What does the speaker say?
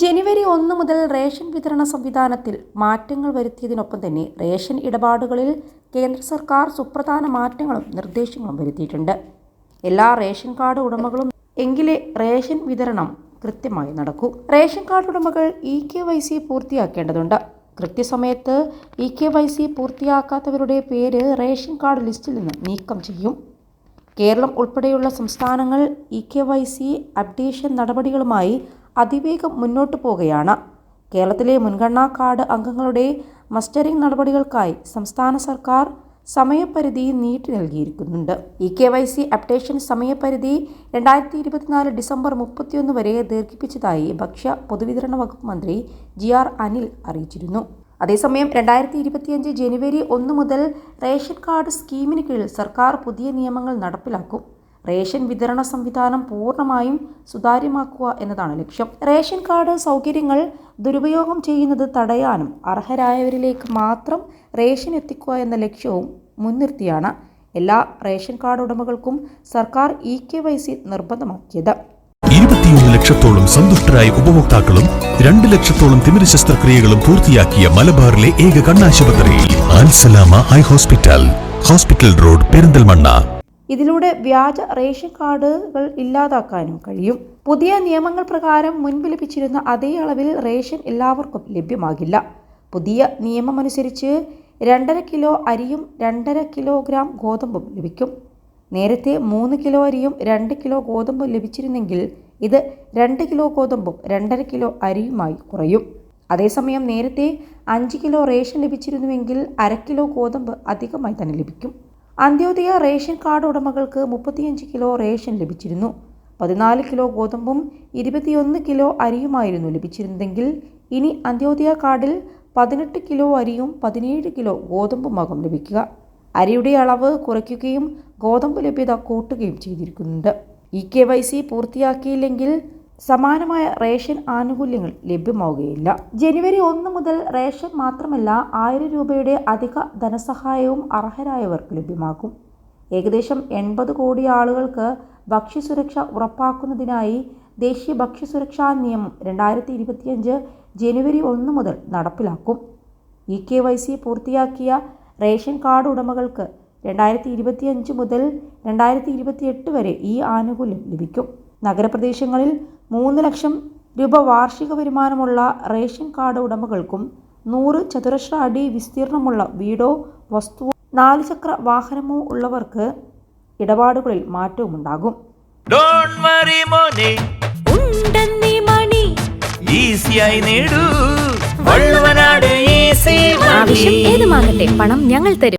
ജനുവരി ഒന്ന് മുതൽ റേഷൻ വിതരണ സംവിധാനത്തിൽ മാറ്റങ്ങൾ വരുത്തിയതിനൊപ്പം തന്നെ റേഷൻ ഇടപാടുകളിൽ കേന്ദ്ര സർക്കാർ സുപ്രധാന മാറ്റങ്ങളും നിർദ്ദേശങ്ങളും വരുത്തിയിട്ടുണ്ട്. എല്ലാ റേഷൻ കാർഡ് ഉടമകളും എങ്കിലേ റേഷൻ വിതരണം കൃത്യമായി നടക്കൂ. റേഷൻ കാർഡ് ഉടമകൾ ഇ കെ വൈ സി പൂർത്തിയാക്കേണ്ടതുണ്ട്. കൃത്യസമയത്ത് ഇ കെ വൈ സി പൂർത്തിയാക്കാത്തവരുടെ പേര് റേഷൻ കാർഡ് ലിസ്റ്റിൽ നിന്ന് നീക്കം ചെയ്യും. കേരളം ഉൾപ്പെടെയുള്ള സംസ്ഥാനങ്ങൾ E K Y C updation നടപടികളുമായി അതിവേഗം മുന്നോട്ടു പോകുകയാണ് കേരളത്തിലെ മുൻഗണനാ കാർഡ് അംഗങ്ങളുടെ മസ്റ്ററിംഗ് നടപടികൾക്കായി സംസ്ഥാന സർക്കാർ സമയപരിധി നീട്ടി നൽകിയിരിക്കുന്നുണ്ട്. E K Y C updation സമയപരിധി രണ്ടായിരത്തി ഇരുപത്തിനാല് ഡിസംബർ മുപ്പത്തിയൊന്ന് വരെ ദീർഘിപ്പിച്ചതായി ഭക്ഷ്യ പൊതുവിതരണ വകുപ്പ് മന്ത്രി ജി ആർ അനിൽ അറിയിച്ചിരുന്നു. അതേസമയം രണ്ടായിരത്തി ഇരുപത്തിയഞ്ച് ജനുവരി ഒന്ന് മുതൽ റേഷൻ കാർഡ് സ്കീമിന് കീഴിൽ സർക്കാർ പുതിയ നിയമങ്ങൾ നടപ്പിലാക്കും. റേഷൻ വിതരണ സംവിധാനം പൂർണമായും സുതാര്യമാക്കുക എന്നതാണ് ലക്ഷ്യം. റേഷൻ കാർഡ് സൗകര്യങ്ങൾ ദുരുപയോഗം ചെയ്യുന്നത് തടയാനും അർഹരായവരിലേക്ക് മാത്രം റേഷൻ എത്തിക്കുക എന്ന ലക്ഷ്യവും മുൻനിർത്തിയാണ് എല്ലാ റേഷൻ കാർഡ് ഉടമകൾക്കും സർക്കാർ ഇ കെ വൈ സി നിർബന്ധമാക്കിയത്. ഇരുപത്തിയൊന്ന് ലക്ഷത്തോളം സന്തുഷ്ടരായ ഉപഭോക്താക്കളും രണ്ട് ലക്ഷത്തോളം തിമിര ശസ്ത്രക്രിയകളും പൂർത്തിയാക്കിയ മലബാറിലെ ഏക കണ്ണാശുപത്രിയിൽ ഹോസ്പിറ്റൽ. Hospital road Perinthalmanna. ഇതിലൂടെ വ്യാജ റേഷൻ കാർഡുകൾ ഇല്ലാതാക്കാനും കഴിയും. പുതിയ നിയമങ്ങൾ പ്രകാരം മുൻപ് ലഭിച്ചിരുന്ന അതേ അളവിൽ റേഷൻ എല്ലാവർക്കും ലഭ്യമാകില്ല. പുതിയ നിയമമനുസരിച്ച് രണ്ടര കിലോ അരിയും രണ്ടര കിലോഗ്രാം ഗോതമ്പും ലഭിക്കും. നേരത്തെ മൂന്ന് കിലോ അരിയും രണ്ട് കിലോ ഗോതമ്പും ലഭിച്ചിരുന്നെങ്കിൽ ഇത് രണ്ട് കിലോ ഗോതമ്പും രണ്ടര കിലോ അരിയുമായി കുറയും. അതേസമയം നേരത്തെ അഞ്ച് കിലോ റേഷൻ ലഭിച്ചിരുന്നുവെങ്കിൽ അര കിലോ ഗോതമ്പ് അധികമായി തന്നെ ലഭിക്കും. അന്ത്യോദയ റേഷൻ കാർഡ് ഉടമകൾക്ക് മുപ്പത്തിയഞ്ച് കിലോ റേഷൻ ലഭിച്ചിരുന്നു. പതിനാല് കിലോ ഗോതമ്പും ഇരുപത്തിയൊന്ന് കിലോ അരിയുമായിരുന്നു ലഭിച്ചിരുന്നതെങ്കിൽ ഇനി അന്ത്യോദയ കാർഡിൽ പതിനെട്ട് കിലോ അരിയും പതിനേഴ് കിലോ ഗോതമ്പുമാകും ലഭിക്കുക. അരിയുടെ അളവ് കുറയ്ക്കുകയും ഗോതമ്പ് ലഭ്യത കൂട്ടുകയും ചെയ്തിരിക്കുന്നുണ്ട്. ഇ കെ വൈ സി പൂർത്തിയാക്കിയില്ലെങ്കിൽ സമാനമായ റേഷൻ ആനുകൂല്യങ്ങൾ ലഭ്യമാവുകയില്ല. ജനുവരി ഒന്ന് മുതൽ റേഷൻ മാത്രമല്ല ആയിരം രൂപയുടെ അധിക ധനസഹായവും അർഹരായവർക്ക് ലഭ്യമാക്കും. ഏകദേശം എൺപത് കോടി ആളുകൾക്ക് ഭക്ഷ്യസുരക്ഷ ഉറപ്പാക്കുന്നതിനായി ദേശീയ ഭക്ഷ്യസുരക്ഷാ നിയമം രണ്ടായിരത്തി ഇരുപത്തിയഞ്ച് ജനുവരി ഒന്ന് മുതൽ നടപ്പിലാക്കും. ഇ കെ വൈ സി പൂർത്തിയാക്കിയ റേഷൻ കാർഡ് ഉടമകൾക്ക് രണ്ടായിരത്തി ഇരുപത്തിയഞ്ച് മുതൽ രണ്ടായിരത്തി ഇരുപത്തിയെട്ട് വരെ ഈ ആനുകൂല്യം ലഭിക്കും. നഗരപ്രദേശങ്ങളിൽ മൂന്ന് ലക്ഷം രൂപ വാർഷിക വരുമാനമുള്ള റേഷൻ കാർഡ് ഉടമകൾക്കും നൂറ് ചതുരശ്ര അടി വിസ്തീർണമുള്ള വീടോ വസ്തുവോ നാല് ചക്ര വാഹനമോ ഉള്ളവർക്ക് ഇടപാടുകളിൽ മാറ്റവുമുണ്ടാകും. ഏത് വറി മോനെ. ഉണ്ടെന്നീ മണി. ഈസിയായി നേടൂ. വള്ളുവനാട് ഈസി ആവശ്യം ഏതുമാകട്ടെ പണം ഞങ്ങൾ തരും.